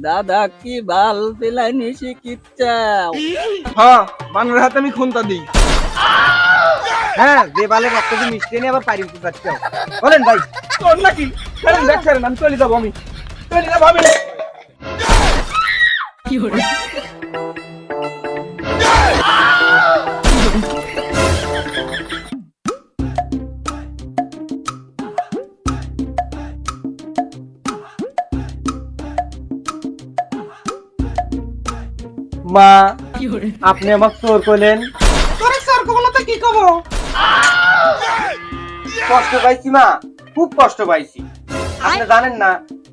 দাদা কি বাল পেলাই নিশি শিখিচ্ছাও হ্যাঁ বানর হাতে আমি খুনতা দিই। হ্যাঁ যে বালে রক্ত দিয়ে মিশিয়ে নিয়ে আবার পারি উঠতে পারছি বলেন ভাই তোর নাকি? ছেড়েন দেখ ছেড়েন আমি চলে যাব আমি। চলে যাব আমি। মা আপনি আমার চোর করলেন। তোরে স্যার কবলাতে কি কব কষ্ট পাইছি মা খুব কষ্ট পাইছি। আপনি জানেন না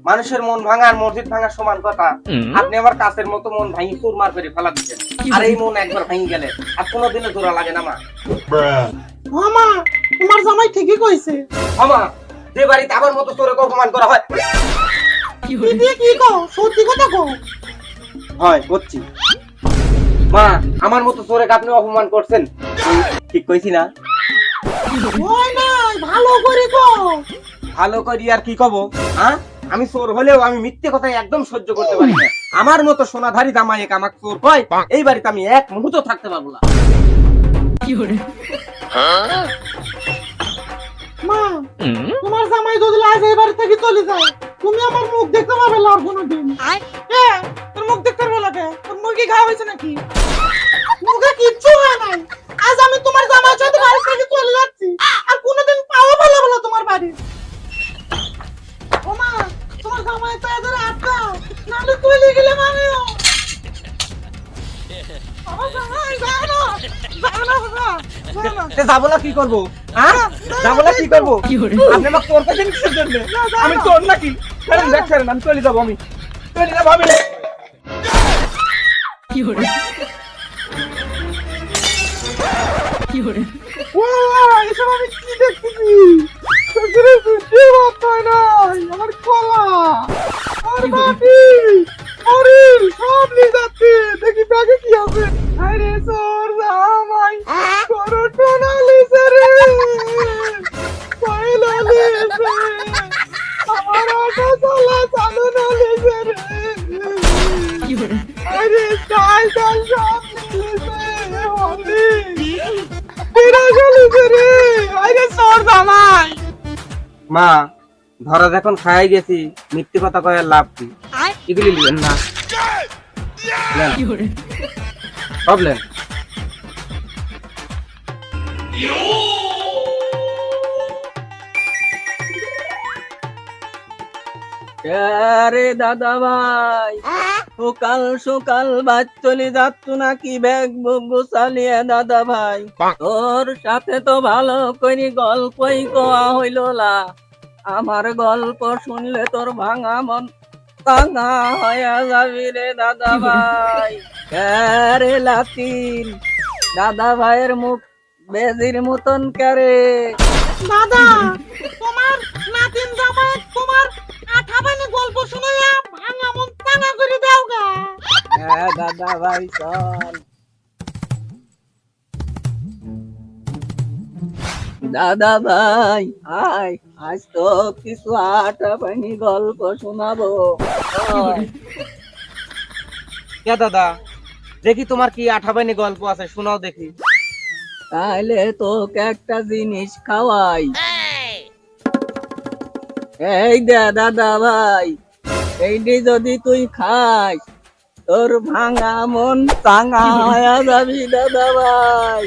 মানুষের মন ভাঙা আর মসজিদ ভাঙা সমান কথা। আপনি আমার কাছের মতো মন ভাঙি চুরমার করে ফেলা দিচ্ছেন। আর এই মন একবার ভাঙি গেলে আর কোনোদিনও জোড়া লাগে না মা। মামা তোমার জামাই ঠিকই কইছে। আমা যে বাড়িতে আমার মতো চোরে অপমান করা হয়। কি কও? সত্যি কথা কও? হয় করছি মা আমার মতো চোরে আপনি অপমান করছেন। ঠিক কইছি না। ভালো করে ভালো করি আর কি কব হ্যাঁ আমি চোর হলেও আমি মিথ্যে কথা একদম সহ্য করতে পারি না। আমার মতো সোনাধারী জামাই এক আমাকে চোর কয় এই বাড়িতে আমি এক মুহূর্ত থাকতে পারব না। মা তোমার জামাই যদি আজ এই বাড়ি থেকে চলে যায় তুমি আমার মুখ দেখতে পাবে না আর কোনোদিন তোর মুখ দেখতে পারব লাগে তোর মুরগি খাওয়া হয়েছে নাকি? মুখে কিচ্ছু হয় নাই। আজ আমি তোমার জামাই সাথে বাড়ি থেকে চলে যাচ্ছি। আর কোনোদিন পাওয়া ভালো বলো তোমার বাড়ি। ও মা তোমার জামাই তো এদের আটকা নাহলে চলে গেলে মানেও আমার না। যাও না বাবা যাও না। তে যাব না কি করব? হ্যাঁ? যাব কি করব? আপনি আমাকে চোর কিসের জন্য? আমি তোর নাকি? ছেড়েন দেখ ছেড়েন আমি চলে যাব আমি। চলে যাব আমি। এসব আমি কি দেখতেছি আমার কলা আমার বাটি শরীর সব নিয়ে যাচ্ছে। দেখি ব্যাগে কি আছে। আরে সর জামাই মা ধরা যখন খাই গেছি মিথ্যে কথা কয়ার লাভ কি? এগুলি লিবেন না। সব আরে দাদা ভাই সকাল সকাল বাদ চলে যাচ্ছ নাকি ব্যাগ গুছালিয়ে দাদা ভাই। তোর সাথে তো ভালো করে গল্পই কোয়া হইল না আমার গল্প শুনলে তোর ভাঙা মন ভাঙা হয়ে যাবি রে দাদা ভাই। আরে লাতিন দাদা ভাইয়ের মুখ বেজির মতন করে দাদা তোমার নাতিন জামাই দাদা ভাই চল দাদা ভাই আয় আজ তো কিছু আটা পানি গল্প শোনাবো। কে দাদা? দেখি তোমার কি আঠাবাইনি গল্প আছে শোনাও দেখি। তাহলে তোকে একটা জিনিস খাওয়াই। এই দে দাদা ভাই এইটি যদি তুই খাস তোর ভাঙা মন হয়ে যাবি দাদা ভাই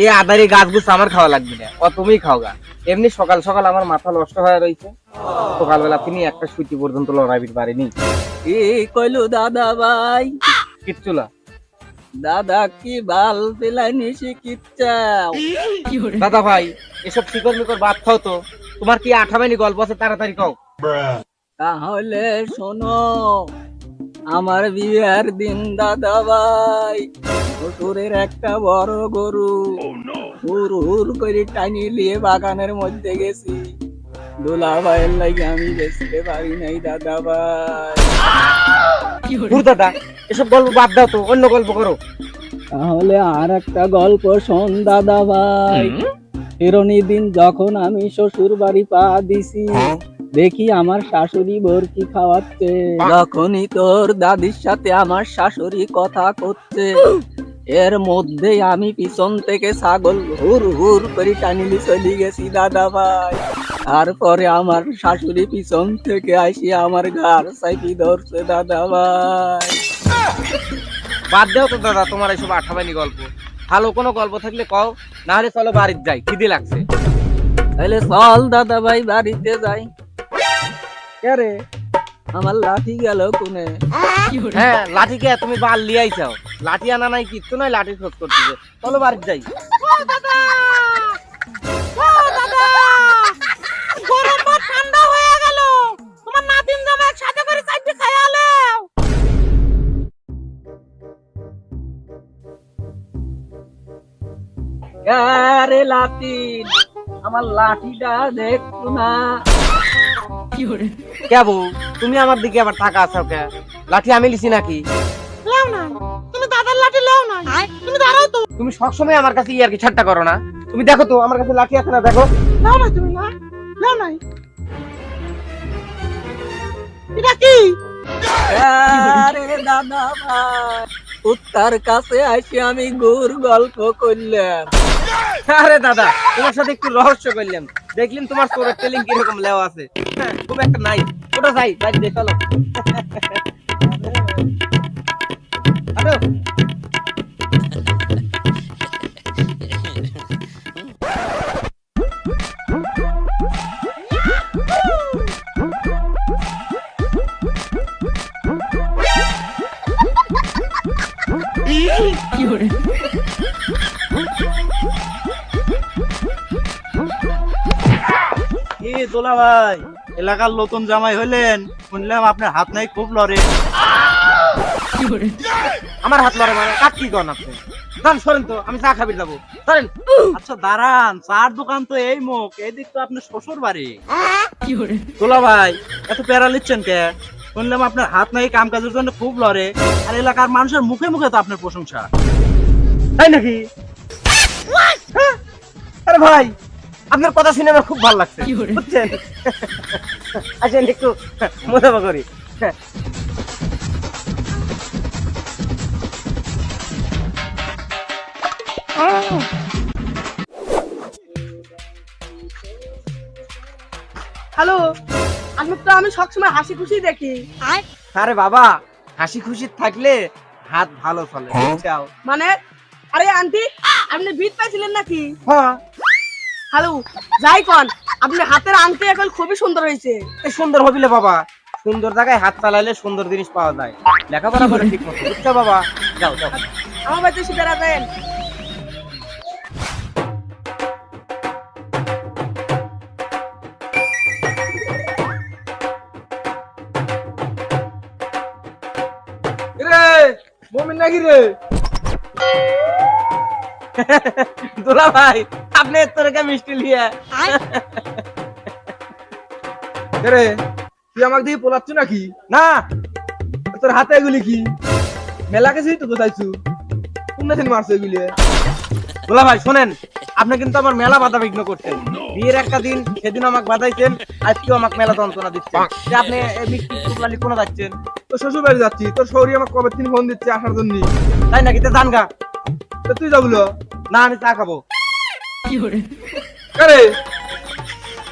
এই আদারি গাছগুছ আমার খাওয়া লাগবে না। ও তুমি খাও গা। এমনি সকাল সকাল আমার মাথা নষ্ট হয়ে রয়েছে সকালবেলা তিনি একটা সুতি পর্যন্ত লড়াইবির পারেনি কি কইলু দাদা ভাই কিচ্ছু না। দাদা কি বাল পিলাইনি শিখিচ্ছাও দাদা ভাই এসব শিকড় মিকর বাদ খাও তো। তোমার কি আঠাবাইনি গল্প আছে তাড়াতাড়ি খাও তাহলে শোনো আমার বিয়ের দিন দাদা ভাই শ্বশুরের একটা বড় গরু। হুর হুর করে টানি নিয়ে বাগানের মধ্যে গেছি। দোলা ভাইয়ের লাগে আমি বেচতে পারি নাই দাদা ভাই হুর দাদা এসব গল্প বাদ দাও তো অন্য গল্প করো। তাহলে আর একটা গল্প শোন দাদা ভাই ফেরনি দিন যখন আমি শ্বশুর বাড়ি পা দিছি দেখি আমার শাশুড়ি বরকি খাওয়াচ্ছে। যখনই তোর দাদির সাথে আমার শাশুড়ি কথা করছে এর মধ্যে আমি পিছন থেকে ছাগল হুর হুর করে টানিলি চলে গেছি দাদা ভাই। তারপরে আমার শাশুড়ি পিছন থেকে আসি আমার ঘর সাইকি ধরছে দাদা ভাই। বাদ দাও তো দাদা তোমার এইসব আঠাবানি গল্প। ভালো কোনো গল্প থাকলে কও না হলে চলো বাড়িতে যাই খিদে লাগছে। তাহলে চল দাদা ভাই বাড়িতে যাই। কে রে? আমার লাঠি গেল কোনে? হ্যাঁ লাঠি কে? তুমি বাল লিয়াই চাও লাঠি আনা নাই কিচ্ছু নাই লাঠি খোঁজ করতেছে। চলো বাড়িতে যাই। ও দাদা! আরে লাঠি আমার লাঠিটা দেখতো না? কে বউ তুমি আমার দিকে আবার টাকা আছো কে? লাঠি আমি লিছি নাকি? লাও না তুমি দাদার লাঠি লাও না তুমি দাঁড়াও তো। তুমি সবসময় আমার কাছে ইয়ার কি ঠাট্টা করো না? তুমি দেখো তো আমার কাছে লাঠি আছে না দেখো। লাও না তুমি না লাও নাই। এটা কি? আরে দাদা ভাই উত্তার কাছে আসি আমি গুর গল্প করলাম। আরে দাদা তোমার সাথে একটু রহস্য করলাম। দেখলেন তোমার চোরের টেলিং কীরকম লেওয়া আছে। হ্যাঁ, খুব একটা নাই ওটা যাই? যাই দেখাল চলো কি দোলা ভাই এলাকার নতুন জামাই হইলেন শুনলাম আপনার হাত নাই খুব লড়ে। আমার হাত লড়ে মানে কাট কি আপনি যান সরেন তো আমি চা খাবি যাব। সরেন। আচ্ছা দাঁড়ান চার দোকান তো এই মুখ এই দিক তো আপনার শ্বশুর বাড়ি। দোলা ভাই এত প্যারা নিচ্ছেন কে? শুনলাম আপনার হাত নাই কাম কাজের জন্য খুব লড়ে আর এলাকার মানুষের মুখে মুখে তো আপনার প্রশংসা। তাই নাকি? হ্যাঁ? আরে ভাই আপনার কথা শুনে আমার খুব ভালো লাগছে। বুঝছেন? আসেন একটু মজা করি। হ্যালো আমি তো আমি সবসময় হাসি খুশি দেখি। আরে বাবা হাসি খুশি থাকলে হাত ভালো চলে বুঝছাও? মানে আরে আন্টি আপনি বিট পাইছিলেন নাকি? হ্যাঁ। হ্যালো যাই কন আপনি হাতের আংটি এখন খুবই সুন্দর হয়েছে। সুন্দর হবিলে বাবা সুন্দর জায়গায় হাত চালাইলে সুন্দর জিনিস পাওয়া যায়। লেখাপড়া করে ঠিক মতো বুঝছ বাবা? যাও যাও। আমার বাড়িতে এসে বেড়াবেন। মমিন নাকি রে? দুলা ভাই আপনি তোর কে মিষ্টি লিয়ে? রে? তুই আমাকে দিয়ে পোলাচ্ছ নাকি? না। তোর হাতে এগুলি কি? মেলা গেছিস তো কোথাইছু কোন দিন মারছো এগুলি? দুলা ভাই শোনেন আপনি কিন্তু আমার মেলা বাধা বিঘ্ন করছেন। বিয়ের একটা দিন সেদিন আমাকে বাধাইছেন আজকেও আমাকে মেলা যন্ত্রণা দিচ্ছেন যে আপনি এই মিষ্টি টুকলালি কোনো যাচ্ছেন? তোর শ্বশুর বাড়ি যাচ্ছি তোর শরীর আমাকে কবে দিন ফোন দিচ্ছে আসার জন্য তাই নাকি? তো জান গা তো তুই যাবলো না আমি চা খাব। আরে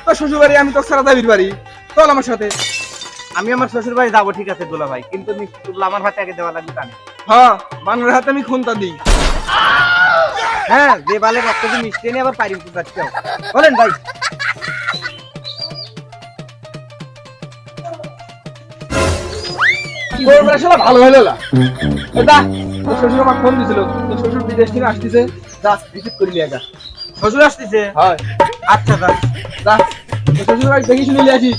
তোর শ্বশুর বাড়ি আমি তোর সারা দাবির বাড়ি। চল আমার সাথে। আমি আমার শ্বশুর বাড়ি যাব ঠিক আছে দুলা ভাই। কিন্তু আমার হাতে আগে দেওয়া লাগবে হ্যাঁ বানরের হাতে আমি খুনতা দিই। হ্যাঁ যে বালে রক্ত দিয়ে মিষ্টি এনে আবার যাচ্ছে বলেন ভাই। ভালো হলো না। এটা শ্বশুর আমাকে ফোন দিছিল। তোর শ্বশুর বিদেশ থেকে আসতেছে। যা রিসিভ করে নিয়ে যা। শ্বশুর আসতেছে? হয়। আচ্ছা যা। শ্বশুর দেখি শুনে নিয়ে আসিস।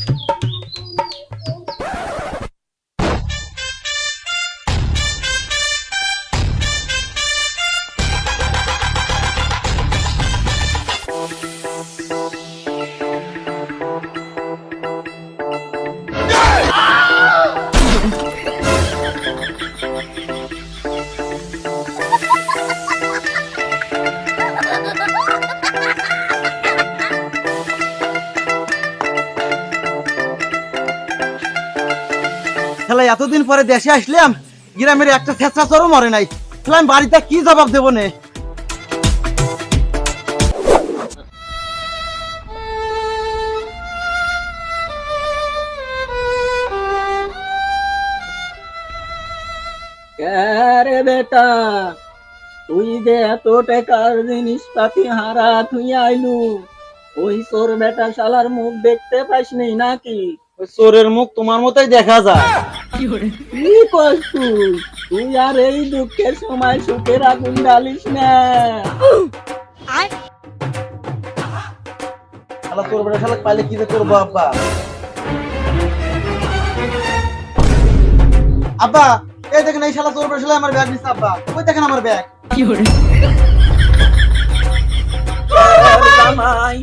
এতদিন পরে দেশে আসলাম গ্রামের একটা ছেঁচড়া চরও মরে নাই। তাহলে আমি বাড়িতে কি জবাব দেবো নে? রে বেটা তুই যে এত টাকার জিনিসপাতি হারা তুই আইলু ওই চোর বেটা শালার মুখ দেখতে পাসনি নাকি? ওই চোরের মুখ তোমার মতোই দেখা যায়। কি কস তুই আর এই দুঃখের সময় সুখের আগুন ডালিস না। শালা চোর বেটা শালা পাইলে কি করব আব্বা? আব্বা এই দেখেন এই শালা চোর বেটা শালা আমার ব্যাগ নিচ্ছে আব্বা। ওই দেখেন আমার ব্যাগ। কি জামাই।